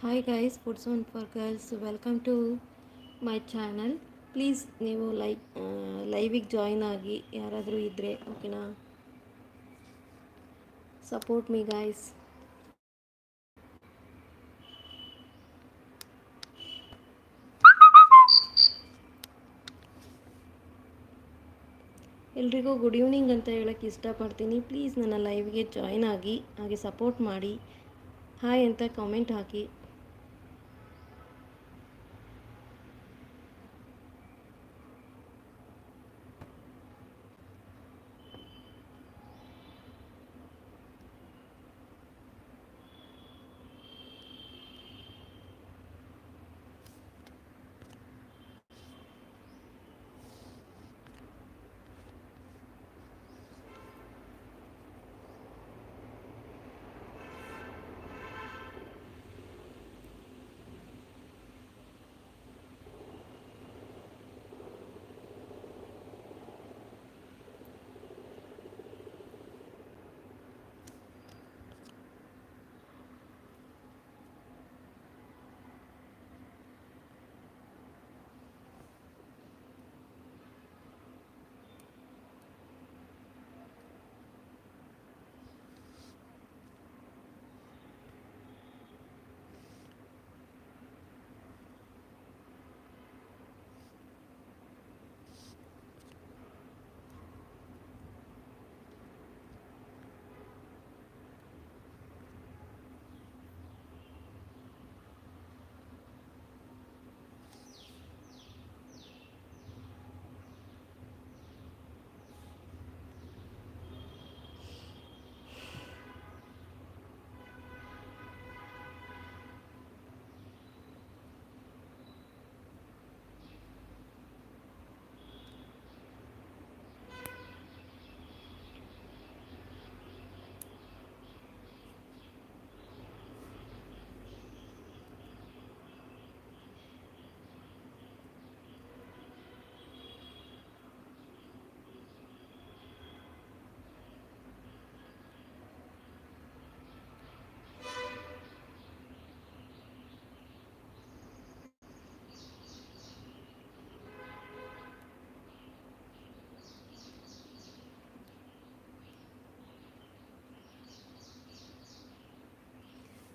Hi guys foods one for girls welcome to my channel please ನೀವು like ಲೈವಿಗೆ join ಆಗಿ, ಯಾರಾದರೂ ಇದ್ದರೆ ಓಕೆನಾ ಸಪೋರ್ಟ್ ಮೀ ಗಾಯ್ಸ್ ಎಲ್ರಿಗೂ ಗುಡ್ ಈವ್ನಿಂಗ್ ಅಂತ ಹೇಳೋಕ್ಕೆ ಇಷ್ಟಪಡ್ತೀನಿ. ಪ್ಲೀಸ್ ನನ್ನ ಲೈವ್ಗೆ ಜಾಯ್ನ್ ಆಗಿ, ಹಾಗೆ ಸಪೋರ್ಟ್ ಮಾಡಿ. ಹಾಯ್ ಅಂತ ಕಾಮೆಂಟ್ ಹಾಕಿ.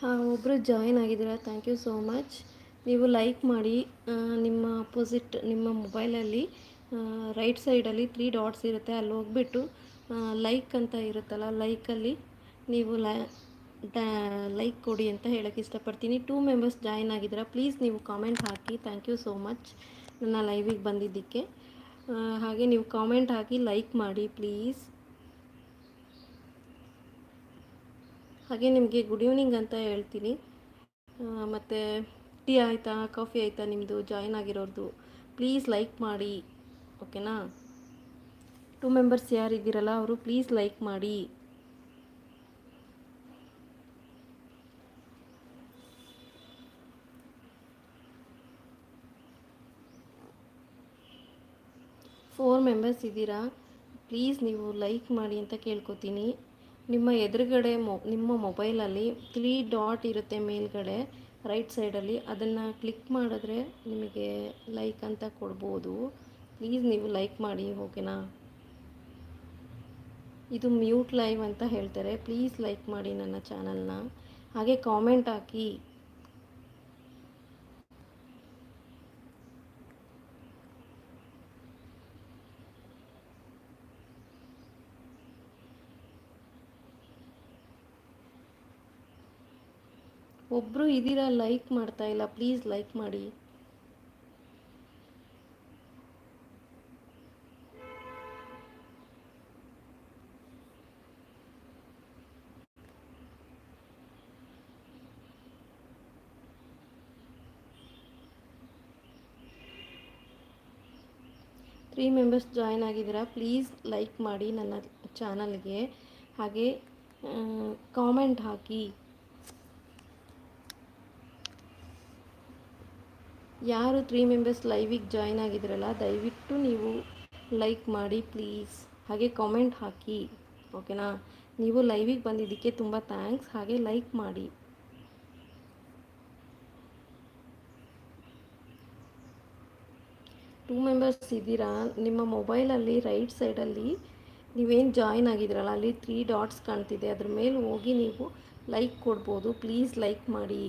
ಹಾಂ ಒಬ್ಬರು ಜಾಯಿನ್ ಆಗಿದ್ದೀರ? ಥ್ಯಾಂಕ್ ಯು ಸೋ ಮಚ್ ನೀವು ಲೈಕ್ ಮಾಡಿ ನಿಮ್ಮ ಅಪೋಸಿಟ್ ನಿಮ್ಮ ಮೊಬೈಲಲ್ಲಿ ರೈಟ್ ಸೈಡಲ್ಲಿ ತ್ರೀ ಡಾಟ್ಸ್ ಇರುತ್ತೆ. ಅಲ್ಲಿ ಹೋಗ್ಬಿಟ್ಟು ಲೈಕ್ ಅಂತ ಇರುತ್ತಲ್ಲ ಲೈಕಲ್ಲಿ ನೀವು ಲೈಕ್ ಕೊಡಿ ಅಂತ ಹೇಳೋಕ್ಕೆ ಇಷ್ಟಪಡ್ತೀನಿ. ಟೂ ಮೆಂಬರ್ಸ್ ಜಾಯಿನ್ ಆಗಿದ್ದೀರಾ? ಪ್ಲೀಸ್ ನೀವು ಕಾಮೆಂಟ್ ಹಾಕಿ. ಥ್ಯಾಂಕ್ ಯು ಸೋ ಮಚ್ ನನ್ನ ಲೈವಿಗೆ ಬಂದಿದ್ದಕ್ಕೆ. ಹಾಗೆ ನೀವು ಕಾಮೆಂಟ್ ಹಾಕಿ ಲೈಕ್ ಮಾಡಿ ಪ್ಲೀಸ್ ಹಾಗೆ ನಿಮಗೆ ಗುಡ್ ಈವ್ನಿಂಗ್ ಅಂತ ಹೇಳ್ತೀನಿ. ಮತ್ತು ಟೀ ಆಯಿತಾ, ಕಾಫಿ ಆಯಿತಾ ನಿಮ್ಮದು ಜಾಯಿನ್ ಆಗಿರೋದು ಪ್ಲೀಸ್ ಲೈಕ್ ಮಾಡಿ ಓಕೆನಾ ಟೂ ಮೆಂಬರ್ಸ್ ಯಾರಿದ್ದೀರಲ್ಲ, ಅವರು ಪ್ಲೀಸ್ ಲೈಕ್ ಮಾಡಿ. ಫೋರ್ ಮೆಂಬರ್ಸ್ ಇದ್ದೀರಾ? ಪ್ಲೀಸ್ ನೀವು ಲೈಕ್ ಮಾಡಿ ಅಂತ ಕೇಳ್ಕೊತೀನಿ. ನಿಮ್ಮ ಎದುರುಗಡೆ ಮೊ, ನಿಮ್ಮ ಮೊಬೈಲಲ್ಲಿ ತ್ರೀ ಡಾಟ್ ಇರುತ್ತೆ ಮೇಲ್ಗಡೆ, ರೈಟ್ ಸೈಡಲ್ಲಿ. ಅದನ್ನು ಕ್ಲಿಕ್ ಮಾಡಿದ್ರೆ ನಿಮಗೆ ಲೈಕ್ ಅಂತ ಕೊಡ್ಬೋದು. ಪ್ಲೀಸ್ ನೀವು ಲೈಕ್ ಮಾಡಿ, ಓಕೆನಾ? ಇದು ಮ್ಯೂಟ್ ಲೈವ್ ಅಂತ ಹೇಳ್ತಾರೆ. ಪ್ಲೀಸ್ ಲೈಕ್ ಮಾಡಿ ನನ್ನ ಚಾನಲ್ನ. ಹಾಗೆ ಕಾಮೆಂಟ್ ಹಾಕಿ. ಒಬ್ಬರು ಇದ್ದೀರಾ ಲೈಕ್ ಮಾಡ್ತಾ ಇಲ್ಲ ಪ್ಲೀಸ್ ಲೈಕ್ ಮಾಡಿ. ತ್ರೀ ಮೆಂಬರ್ಸ್ ಜಾಯ್ನ್ ಆಗಿದ್ದೀರಾ ಪ್ಲೀಸ್ ಲೈಕ್ ಮಾಡಿ ನನ್ನ ಚಾನಲ್ಗೆ ಹಾಗೆ ಕಾಮೆಂಟ್ ಹಾಕಿ. ಯಾರು ತ್ರೀ ಮೆಂಬರ್ಸ್ ಲೈವಿಗೆ ಜಾಯ್ನ್ ಆಗಿದ್ರಲ್ಲ, ದಯವಿಟ್ಟು ನೀವು ಲೈಕ್ ಮಾಡಿ ಪ್ಲೀಸ್ ಹಾಗೆ ಕಾಮೆಂಟ್ ಹಾಕಿ ಓಕೆನಾ ನೀವು ಲೈವಿಗೆ ಬಂದಿದ್ದಕ್ಕೆ ತುಂಬ ಥ್ಯಾಂಕ್ಸ್ ಹಾಗೆ ಲೈಕ್ ಮಾಡಿ. ಟೂ ಮೆಂಬರ್ಸ್ ಇದ್ದೀರಾ? ನಿಮ್ಮ ಮೊಬೈಲಲ್ಲಿ ರೈಟ್ ಸೈಡಲ್ಲಿ ನೀವೇನು ಜಾಯ್ನ್ ಆಗಿದ್ದೀರಲ್ಲ ಅಲ್ಲಿ ತ್ರೀ ಡಾಟ್ಸ್ ಕಾಣ್ತಿದೆ. ಅದ್ರ ಮೇಲೆ ಹೋಗಿ ನೀವು ಲೈಕ್ ಕೊಡ್ಬೋದು. ಪ್ಲೀಸ್ ಲೈಕ್ ಮಾಡಿ.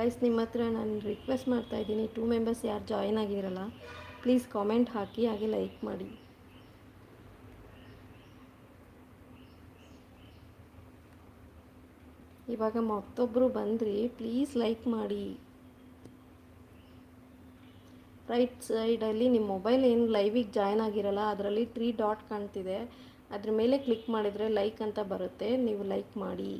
ಗೈಸ್ ನಿಮ್ಮ ಹತ್ರ ನಾನು ರಿಕ್ವೆಸ್ಟ್ ಮಾಡ್ತಾ ಇದ್ದೀನಿ. ಟೂ ಮೆಂಬರ್ಸ್ ಯಾರು ಜಾಯಿನ್ ಆಗಿರಲ್ಲ ಪ್ಲೀಸ್ ಕಾಮೆಂಟ್ ಹಾಕಿ, ಹಾಗೆ ಲೈಕ್ ಮಾಡಿ. ಇವಾಗ ಮತ್ತೊಬ್ಬರು ಬಂದ್ರಿ ಪ್ಲೀಸ್ ಲೈಕ್ ಮಾಡಿ. ರೈಟ್ ಸೈಡಲ್ಲಿ ನಿಮ್ಮ ಮೊಬೈಲ್ ಏನು ಲೈವಿಗೆ ಜಾಯ್ನ್ ಆಗಿರಲ್ಲ, ಅದರಲ್ಲಿ ತ್ರೀ ಡಾಟ್ ಕಾಣ್ತಿದೆ. ಅದ್ರ ಮೇಲೆ ಕ್ಲಿಕ್ ಮಾಡಿದರೆ ಲೈಕ್ ಅಂತ ಬರುತ್ತೆ. ನೀವು ಲೈಕ್ ಮಾಡಿ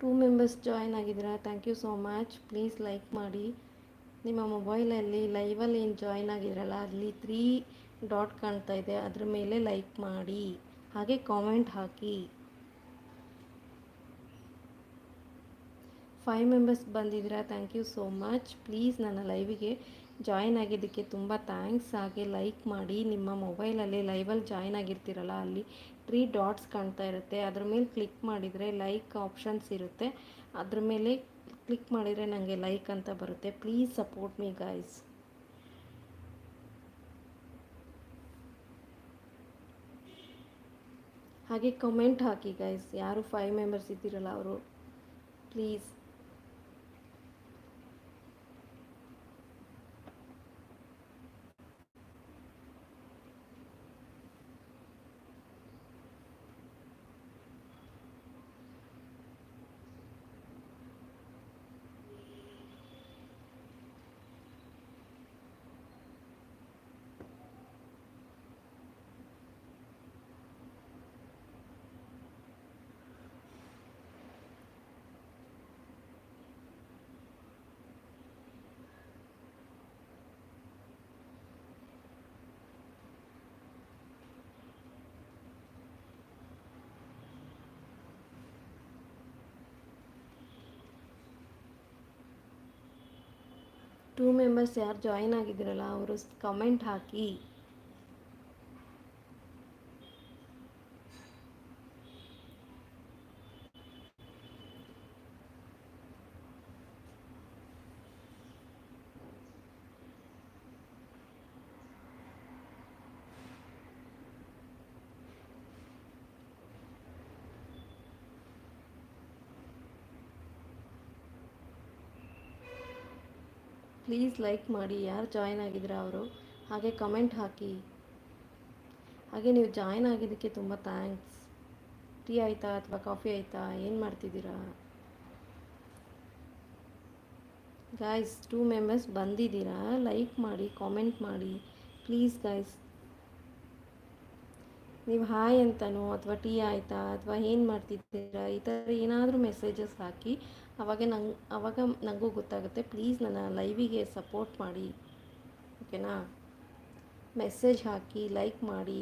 ಟೂ ಮೆಂಬರ್ಸ್ ಜಾಯ್ನ್ ಆಗಿದ್ದೀರಾ? Thank you so much please like ಮಾಡಿ. ನಿಮ್ಮ ಮೊಬೈಲಲ್ಲಿ ಲೈವಲ್ಲಿ ಏನು ಜಾಯ್ನ್ ಆಗಿದ್ರಲ್ಲ, ಅಲ್ಲಿ ತ್ರೀ ಡಾಟ್ ಕಾಣ್ತಾ ಇದೆ. ಅದ್ರ ಮೇಲೆ ಲೈಕ್ ಮಾಡಿ. ಹಾಗೆ ಕಾಮೆಂಟ್ ಹಾಕಿ. ಫೈವ್ ಮೆಂಬರ್ಸ್ ಬಂದಿದ್ದೀರಾ? Thank you so much please ನನ್ನ ಲೈವಿಗೆ ಜಾಯಿನ್ ಆಗಿದ್ದಕ್ಕೆ ತುಂಬ ಥ್ಯಾಂಕ್ಸ್ ಹಾಗೆ ಲೈಕ್ ಮಾಡಿ. ನಿಮ್ಮ ಮೊಬೈಲಲ್ಲಿ ಲೈವಲ್ಲಿ ಜಾಯಿನ್ ಆಗಿರ್ತೀರಲ್ಲ, ಅಲ್ಲಿ ತ್ರೀ ಡಾಟ್ಸ್ ಕಾಣ್ತಾ ಇರುತ್ತೆ. ಅದ್ರ ಮೇಲೆ ಕ್ಲಿಕ್ ಮಾಡಿದರೆ ಲೈಕ್ ಆಪ್ಷನ್ಸ್ ಇರುತ್ತೆ. ಅದ್ರ ಮೇಲೆ ಕ್ಲಿಕ್ ಮಾಡಿದರೆ ನನಗೆ ಲೈಕ್ ಅಂತ ಬರುತ್ತೆ. ಪ್ಲೀಸ್ ಸಪೋರ್ಟ್ ಮೀ ಗೈಸ್ ಹಾಗೆ ಕಮೆಂಟ್ ಹಾಕಿ ಗೈಸ್ ಯಾರು ಫೈವ್ ಮೆಂಬರ್ಸ್ ಇದ್ದೀರಲ್ಲ, ಅವರು ಪ್ಲೀಸ್ ಟೂ ಮೆಂಬರ್ಸ್ ಯಾರು ಜಾಯಿನ್ ಆಗಿದ್ದೀರಲ್ಲ ಅವರು ಕಮೆಂಟ್ ಹಾಕಿ. ಪ್ಲೀಸ್ ಲೈಕ್ ಮಾಡಿ, ಯಾರು ಜಾಯ್ನ್ ಆಗಿದ್ದೀರಾ ಅವರು? ಹಾಗೆ ಕಮೆಂಟ್ ಹಾಕಿ. ಹಾಗೆ ನೀವು ಜಾಯ್ನ್ ಆಗಿದ್ದಕ್ಕೆ ತುಂಬ ಥ್ಯಾಂಕ್ಸ್ ಟೀ ಆಯಿತಾ ಅಥವಾ ಕಾಫಿ ಆಯಿತಾ? ಏನು ಮಾಡ್ತಿದ್ದೀರಾ? ಗಾಯ್ಸ್ ಟೂ ಮೆಂಬರ್ಸ್ ಬಂದಿದ್ದೀರಾ? ಲೈಕ್ ಮಾಡಿ ಕಾಮೆಂಟ್ ಮಾಡಿ. ಪ್ಲೀಸ್ ಗಾಯ್ಸ್ ನೀವು ಹಾಯ್ ಅಂತನೋ ಅಥವಾ ಟೀ ಆಯಿತಾ ಅಥವಾ ಏನು ಮಾಡ್ತಿದ್ದೀರಾ? ಈ ಥರ ಏನಾದರೂ ಮೆಸೇಜಸ್ ಹಾಕಿ ಅವಾಗ ನಂಗೆ, ಅವಾಗ ನನಗೂ ಗೊತ್ತಾಗುತ್ತೆ. ಪ್ಲೀಸ್ ನನ್ನ ಲೈವಿಗೆ ಸಪೋರ್ಟ್ ಮಾಡಿ. ಓಕೆನಾ ಮೆಸೇಜ್ ಹಾಕಿ ಲೈಕ್ ಮಾಡಿ.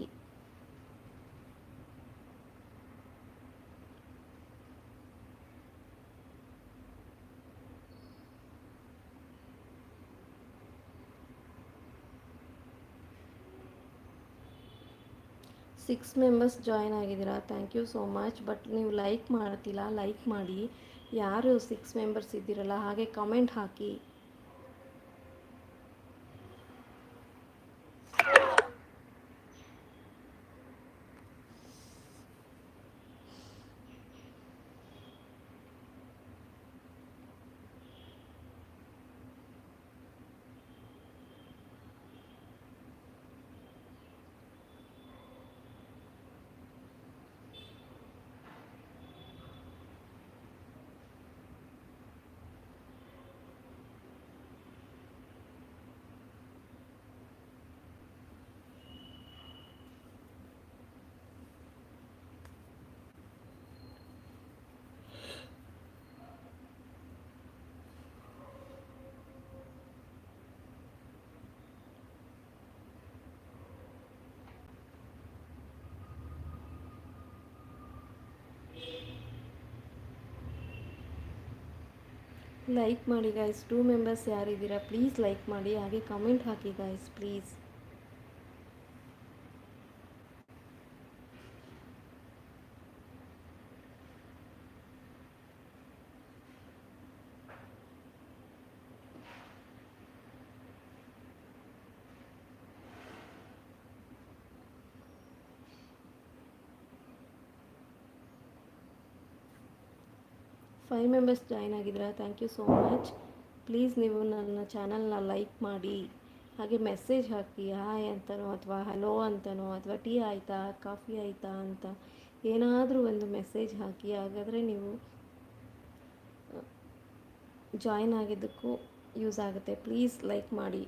ಸಿಕ್ಸ್ ಮೆಂಬರ್ಸ್ ಜಾಯ್ನ್ ಆಗಿದ್ದೀರಾ? Thank you so much but ನೀವು ಲೈಕ್ ಮಾಡ್ತಿಲ್ಲ ಲೈಕ್ ಮಾಡಿ. ಯಾರು ಸಿಕ್ಸ್ ಮೆಂಬರ್ಸ್ ಇದ್ದೀರಲ್ಲ, ಹಾಗೆ ಕಮೆಂಟ್ ಹಾಕಿ. ಲೈಕ್ ಮಾಡಿ ಗಾಯ್ಸ್ ಟೂ ಮೆಂಬರ್ಸ್ ಯಾರಿದ್ದೀರಾ ಪ್ಲೀಸ್ ಲೈಕ್ ಮಾಡಿ ಹಾಗೆ comment hockey guys please five members join ಆಗಿದ್ದೀರಾ? Thank you so much please ನೀವು ನನ್ನ ಚಾನಲ್ನ ಲೈಕ್ ಮಾಡಿ. ಹಾಗೆ ಮೆಸೇಜ್ ಹಾಕಿ ಹಾಯ್ ಅಂತನೋ ಅಥವಾ ಹಲೋ ಅಂತನೋ ಅಥವಾ ಟೀ ಆಯಿತಾ ಕಾಫಿ ಆಯಿತಾ ಅಂತ ಏನಾದರೂ ಒಂದು ಮೆಸೇಜ್ ಹಾಕಿ. ಹಾಗಾದರೆ ನೀವು ಜಾಯ್ನ್ ಆಗಿದ್ದಕ್ಕೂ ಯೂಸ್ ಆಗುತ್ತೆ. ಪ್ಲೀಸ್ ಲೈಕ್ ಮಾಡಿ.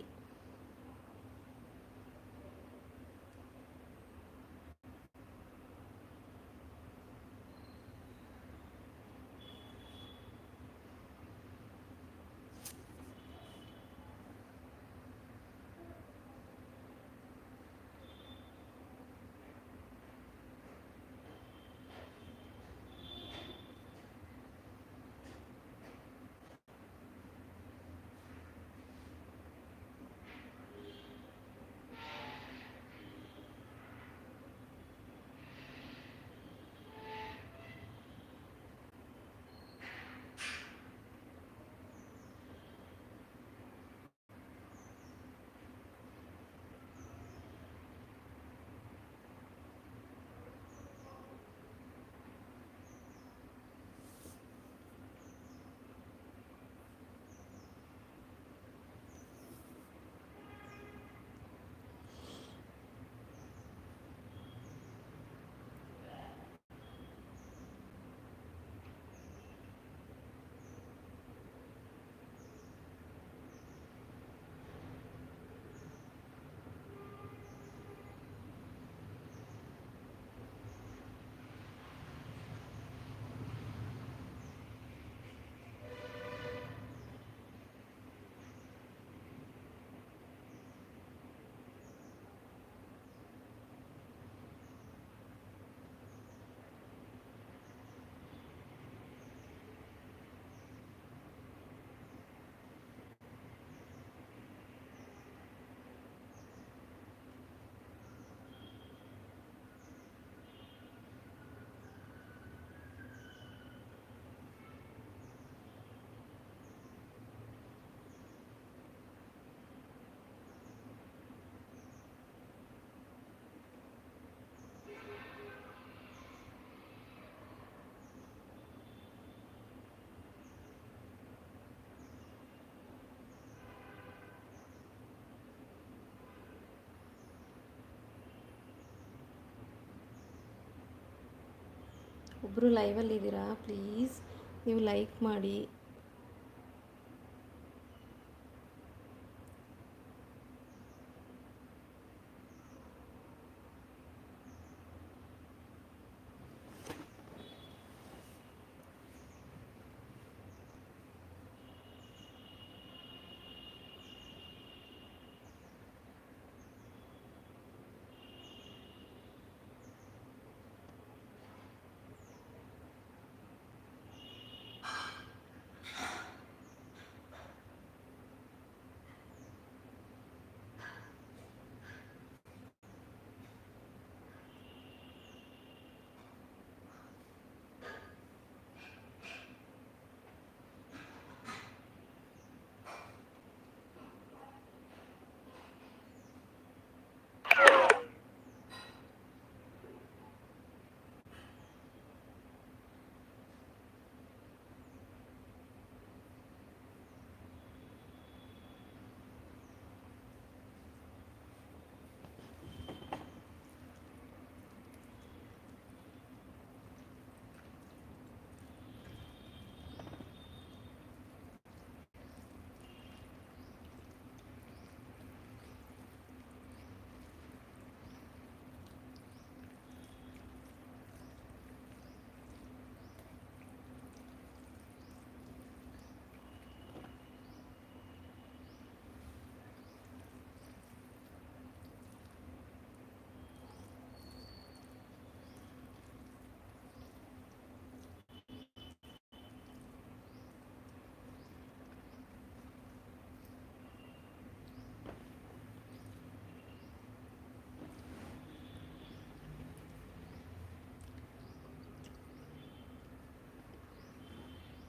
ಒಬ್ಬರು ಲೈವಲ್ಲಿದ್ದೀರಾ ಪ್ಲೀಸ್ ನೀವು ಲೈಕ್ ಮಾಡಿ.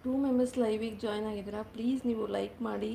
ಟೂ ಮೆಂಬರ್ಸ್ ಲೈವಿಗೆ ಜಾಯ್ನ್ ಆಗಿದ್ದೀರಾ? ಪ್ಲೀಸ್ ನೀವು ಲೈಕ್ ಮಾಡಿ.